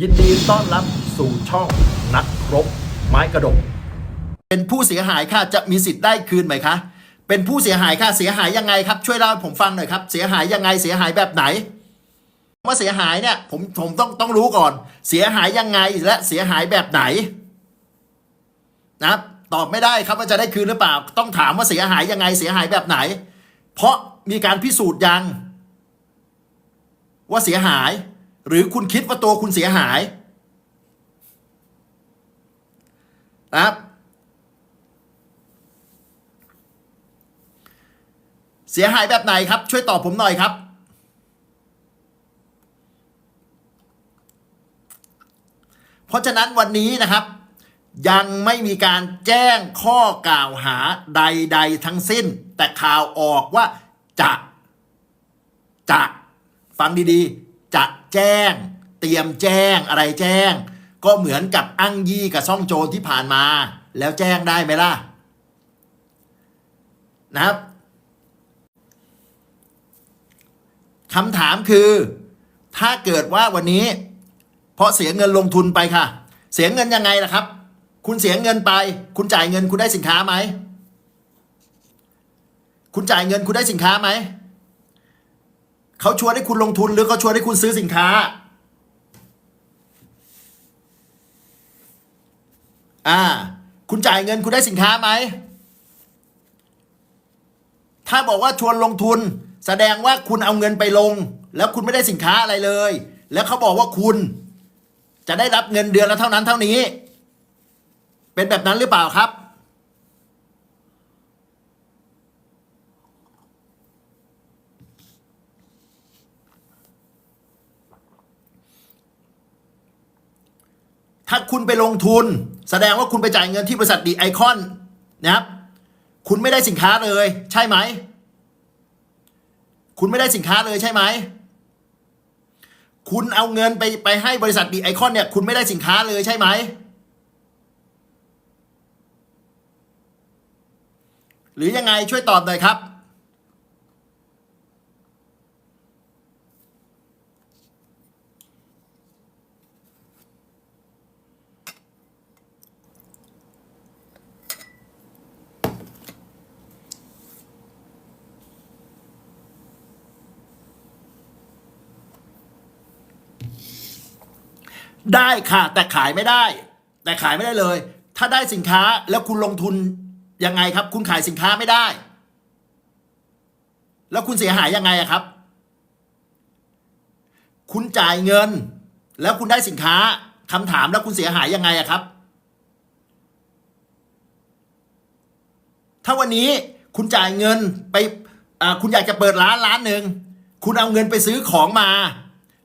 ยินดีต้อนรับสู่ช่องนักรบไม้กระดก เป็นผู้เสียหายค่ะจะมีสิทธิ์ได้คืนไหมคะ เป็นผู้เสียหายค่ะเสียหายยังไงครับ ช่วยเล่าให้ผมฟังหน่อยครับ เสียหายยังไงเสียหายแบบไหนว่าเสียหายเนี่ยผมผมต้องต้องรู้ก่อน เสียหายยังไงและเสียหายแบบไหน นะครับตอบไม่ได้ครับว่าจะได้คืนหรือเปล่า ต้องถามว่าเสียหายยังไงเสียหายแบบไหน เพราะมีการพิสูจน์ยัง ว่าเสียหาย หรือคุณคิดว่าตัวคุณเสียหายนะครับเสียหายแบบไหนครับ ช่วยตอบผมหน่อยครับ เพราะฉะนั้นวันนี้นะครับ ยังไม่มีการแจ้งข้อกล่าวหาใด ๆ ทั้งสิ้น แต่ข่าวออกว่าจะ จะ ฟังดีๆ จะ แจ้ง เตรียมแจ้งอะไรแจ้ง ก็เหมือนกับอั้งยี่กับซ่องโจรที่ผ่านมา แล้วแจ้งได้ไหมล่ะ นะครับคำถามคือ ถ้าเกิดว่าวันนี้ เพราะเสียเงินลงทุนไปค่ะ เสียเงินยังไงล่ะครับ คุณเสียเงินไป คุณจ่ายเงินคุณได้สินค้าไหม คุณจ่ายเงินคุณได้สินค้าไหม เขาชวนให้คุณลงทุนหรือเขาชวนให้คุณซื้อสินค้า อ่า คุณจ่ายเงินคุณได้สินค้าไหม ถ้าบอกว่าชวนลงทุน แสดงว่าคุณเอาเงินไปลง แล้วคุณไม่ได้สินค้าอะไรเลย แล้วเขาบอกว่าคุณจะได้รับเงินเดือนละเท่านั้นเท่านี้ เป็นแบบนั้นหรือเปล่าครับ ถ้าคุณไปลงทุน แสดงว่าคุณไปจ่ายเงินที่บริษัทดีไอคอนนะครับคุณไม่ได้สินค้าเลย ใช่ไหม คุณไม่ได้สินค้าเลยใช่ไหม คุณเอาเงินไปไปให้บริษัทดีไอคอนเนี่ย คุณไม่ได้สินค้าเลยใช่ไหม หรือยังไงช่วยตอบหน่อยครับ ได้ค่ะ แต่ขายไม่ได้ แต่ขายไม่ได้เลย ถ้าได้สินค้าแล้วคุณลงทุนยังไงครับ คุณขายสินค้าไม่ได้ แล้วคุณเสียหายยังไงอะครับ คุณจ่ายเงิน แล้วคุณได้สินค้าคำถามแล้วคุณเสียหายยังไงอะครับ ถ้าวันนี้คุณจ่ายเงินไปคุณอยากจะเปิดร้านร้านหนึ่งคุณเอาเงินไปซื้อของมา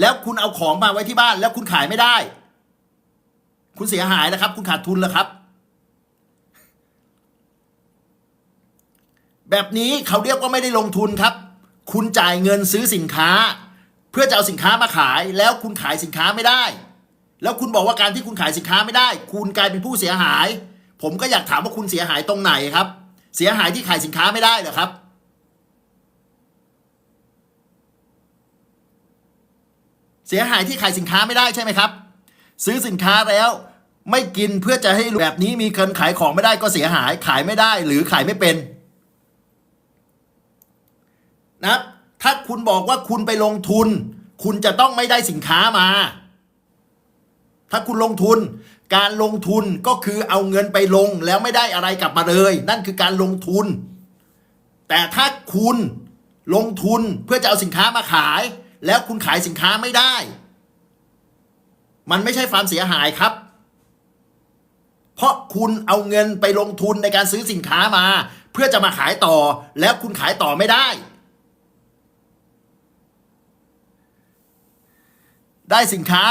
แล้วคุณเอาของมาไว้ที่บ้าน แล้วคุณขายไม่ได้ คุณเสียหายนะครับ คุณขาดทุนแล้วครับ แบบนี้เขาเรียกว่าไม่ได้ลงทุนครับ คุณจ่ายเงินซื้อสินค้า เพื่อจะเอาสินค้ามาขาย แล้วคุณขายสินค้าไม่ได้ แล้วคุณบอกว่าการที่คุณขายสินค้าไม่ได้ คุณกลายเป็นผู้เสียหาย ผมก็อยากถามว่าคุณเสียหายตรงไหนครับ เสียหายที่ขายสินค้าไม่ได้เหรอครับ เสียหายที่ขายสินค้าไม่ได้ใช่ไหมครับ ซื้อสินค้าแล้วไม่กินเพื่อจะให้แบบนี้มีคนขายของไม่ได้ก็เสียหายขายไม่ได้หรือขายไม่เป็นนะถ้าคุณบอกว่าคุณไปลงทุน คุณจะต้องไม่ได้สินค้ามา ถ้าคุณลงทุน การลงทุนก็คือเอาเงินไปลงแล้วไม่ได้อะไรกลับมาเลย นั่นคือการลงทุน แต่ถ้าคุณลงทุนเพื่อจะเอาสินค้ามาขาย แล้วคุณขายสินค้าไม่ได้ มันไม่ใช่ความเสียหายครับ เพราะคุณเอาเงินไปลงทุนในการซื้อสินค้ามา เพื่อจะมาขายต่อ แล้วคุณขายต่อไม่ได้ ได้สินค้า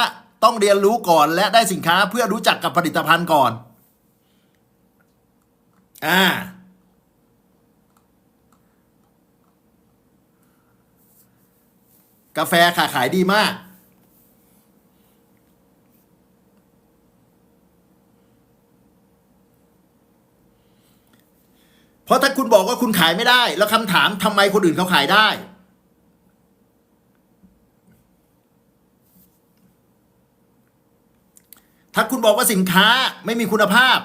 ต้องเรียนรู้ก่อน และได้สินค้าเพื่อรู้จักกับผลิตภัณฑ์ก่อน อ่า กาแฟค่ะขายดีมาก เพราะถ้าคุณบอกว่าคุณขายไม่ได้ แล้วคำถามทำไมคนอื่นเขาขายได้ถ้าคุณบอกว่าสินค้าไม่มีคุณภาพ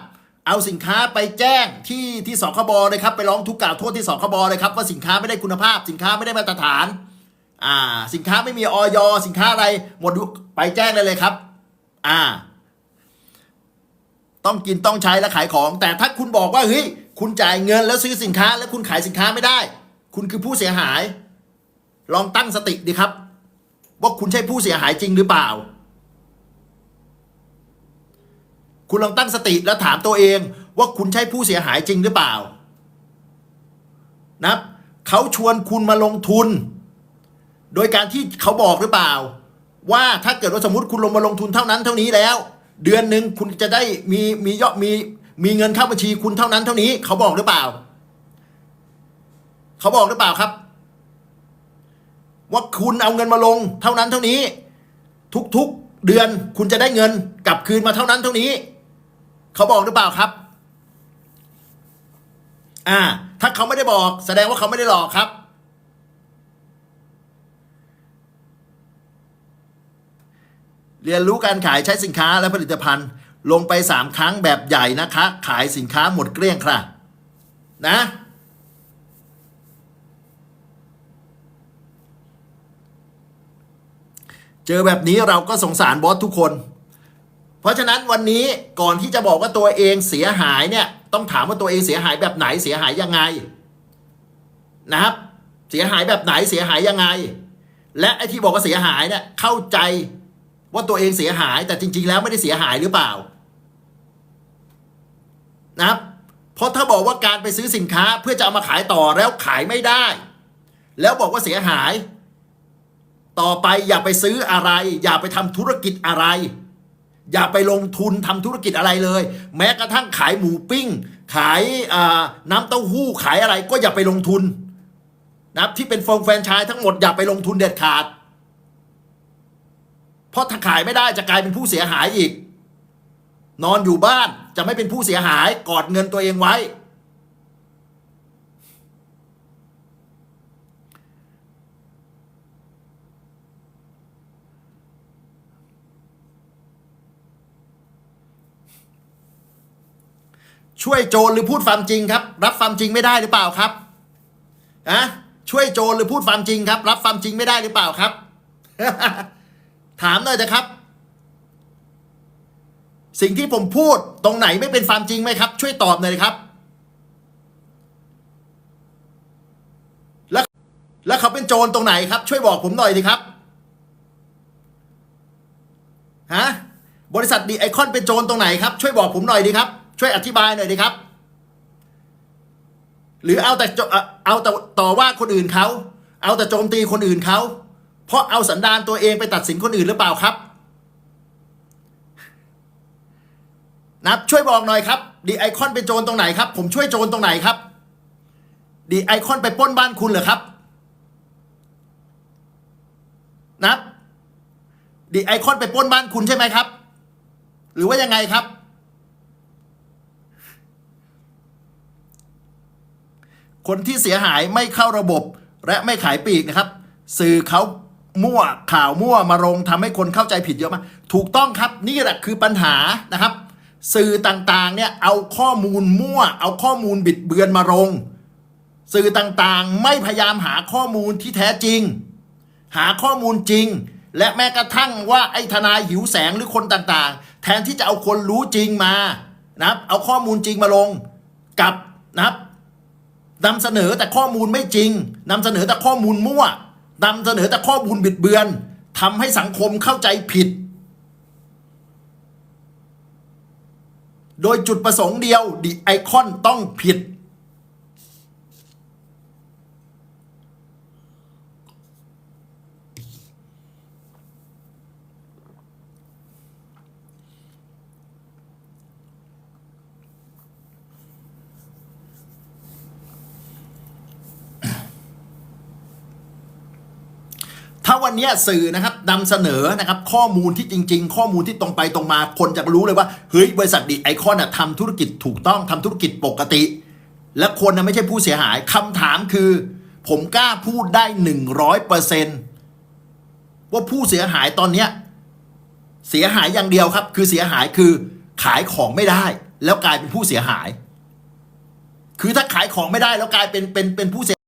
เอาสินค้าไปแจ้งที่ที่สคบเลยครับ ไปร้องทุกข์กล่าวโทษที่สคบเลยครับว่าสินค้าไม่ได้คุณภาพ สินค้าไม่ได้มาตรฐาน อ่า สินค้าไม่มีออยสินค้าอะไร หมดไปแจ้งได้เลยครับ อ่า ต้องกินต้องใช้และขายของ แต่ถ้าคุณบอกว่าเฮ้ยคุณจ่ายเงินแล้วซื้อสินค้า แล้วคุณขายสินค้าไม่ได้ คุณคือผู้เสียหาย ลองตั้งสติดีครับ ว่าคุณใช่ผู้เสียหายจริงหรือเปล่า คุณลองตั้งสติแล้วถามตัวเอง ว่าคุณใช่ผู้เสียหายจริงหรือเปล่า นะครับเขาชวนคุณมาลงทุน โดยการที่เขาบอกหรือเปล่า ว่าถ้าเกิดว่าสมมติคุณลงมาลงทุนเท่านั้นเท่านี้แล้ว เดือนหนึ่งคุณจะได้มีมียอดมีมีเงินเข้าบัญชีคุณเท่านั้นเท่านี้ เขาบอกหรือเปล่า เขาบอกหรือเปล่าครับ ว่าคุณเอาเงินมาลง เท่านั้นเท่านี้ ทุกๆเดือนคุณจะได้เงินกลับคืนมาเท่านั้นเท่านี้ เขาบอกหรือเปล่าครับ อ่า ถ้าเขาไม่ได้บอก แสดงว่าเขาไม่ได้หลอกครับ เรียนรู้การขายใช้สินค้าและผลิตภัณฑ์ ลงไปสามครั้งแบบใหญ่นะคะ ขายสินค้าหมดเกลี้ยงค่ะ นะ เจอแบบนี้เราก็สงสารบอสทุกคน เพราะฉะนั้นวันนี้ก่อนที่จะบอกว่าตัวเองเสียหายเนี่ย ต้องถามว่าตัวเองเสียหายแบบไหนเสียหายยังไง นะครับ เสียหายแบบไหนเสียหายยังไง และไอ้ที่บอกว่าเสียหายเนี่ยเข้าใจ ว่าตัวเองเสียหายแต่จริง ๆ แล้วไม่ได้เสียหายหรือเปล่า นะครับ เพราะถ้าบอกว่าการไปซื้อสินค้าเพื่อจะเอามาขายต่อแล้วขายไม่ได้ แล้วบอกว่าเสียหาย ต่อไปอย่าไปซื้ออะไร อย่าไปทำธุรกิจอะไร อย่าไปลงทุนทำธุรกิจอะไรเลย แม้กระทั่งขายหมูปิ้ง ขายน้ำเต้าหู้ขายอะไรก็อย่าไปลงทุนนะครับที่เป็นฟงแฟนชส์ทั้งหมดอย่าไปลงทุนเด็ดขาด เพราะถ้าขายไม่ได้จะกลายเป็นผู้เสียหายอีก นอนอยู่บ้านจะไม่เป็นผู้เสียหายกอดเงินตัวเองไว้ ช่วยโจรหรือพูดความจริงครับ รับความจริงไม่ได้หรือเปล่าครับอะช่วยโจรหรือพูดความจริงครับ รับความจริงไม่ได้หรือเปล่าครับ ถามหน่อยนะครับ สิ่งที่ผมพูดตรงไหนไม่เป็นความจริงไหมครับ ช่วยตอบหน่อยครับ แล้วแล้วเขาเป็นโจรตรงไหนครับ ช่วยบอกผมหน่อยดิครับฮะบริษัทดีไอคอนเป็นโจรตรงไหนครับ ช่วยบอกผมหน่อยดิครับ ช่วยอธิบายหน่อยดิครับ หรือเอาแต่เอาแต่ต่อว่าคนอื่นเขา เอาแต่โจมตีคนอื่นเขา เพราะเอาสันดานตัวเองไปตัดสินคนอื่นหรือเปล่าครับนับช่วยบอกหน่อยครับดีไอคอนเป็นโจรตรงไหนครับ ผมช่วยโจรตรงไหนครับดีไอคอนไปป้นบ้านคุณเหรอครับนับดีไอคอนไปป้นบ้านคุณใช่ไหมครับ หรือว่ายังไงครับคนที่เสียหายไม่เข้าระบบและไม่ขายปีกนะครับ สื่อเขา มั่วข่าวมั่วมาลงทำให้คนเข้าใจผิดเยอะมากถูกต้องครับนี่แหละคือปัญหานะครับ สื่อต่างๆเนี่ยเอาข้อมูลมั่ว เอาข้อมูลบิดเบือนมาลงสื่อต่างๆไม่พยายามหาข้อมูลที่แท้จริง หาข้อมูลจริง และแม้กระทั่งว่าไอ้ทนายหิวแสงหรือคนต่างๆ แทนที่จะเอาคนรู้จริงมานะครับ เอาข้อมูลจริงมาลงกับนะครับนำเสนอแต่ข้อมูลไม่จริงนำเสนอแต่ข้อมูลมั่ว นำเสนอแต่ข้อมูลบิดเบือนทำให้สังคมเข้าใจผิด โดยจุดประสงค์เดียวดิไอคอนต้องผิด วันนี้สื่อนะครับนำเสนอนะครับข้อมูลที่จริง ๆ ข้อมูลที่ตรงไปตรงมาคนจะรู้เลยว่าเฮ้ยบริษัทดีไอคอนน่ะทำธุรกิจถูกต้องทำธุรกิจปกติ และคนนะไม่ใช่ผู้เสียหายคำถามคือ ผมกล้าพูดได้หนึ่งร้อยเปอร์เซนว่าผู้เสียหายตอนเนี้ยเสียหายอย่างเดียวครับ คือเสียหายคือขายของไม่ได้ แล้วกลายเป็นผู้เสียหาย คือถ้าขายของไม่ได้แล้วกลายเป็นเป็นเป็นผู้เสีย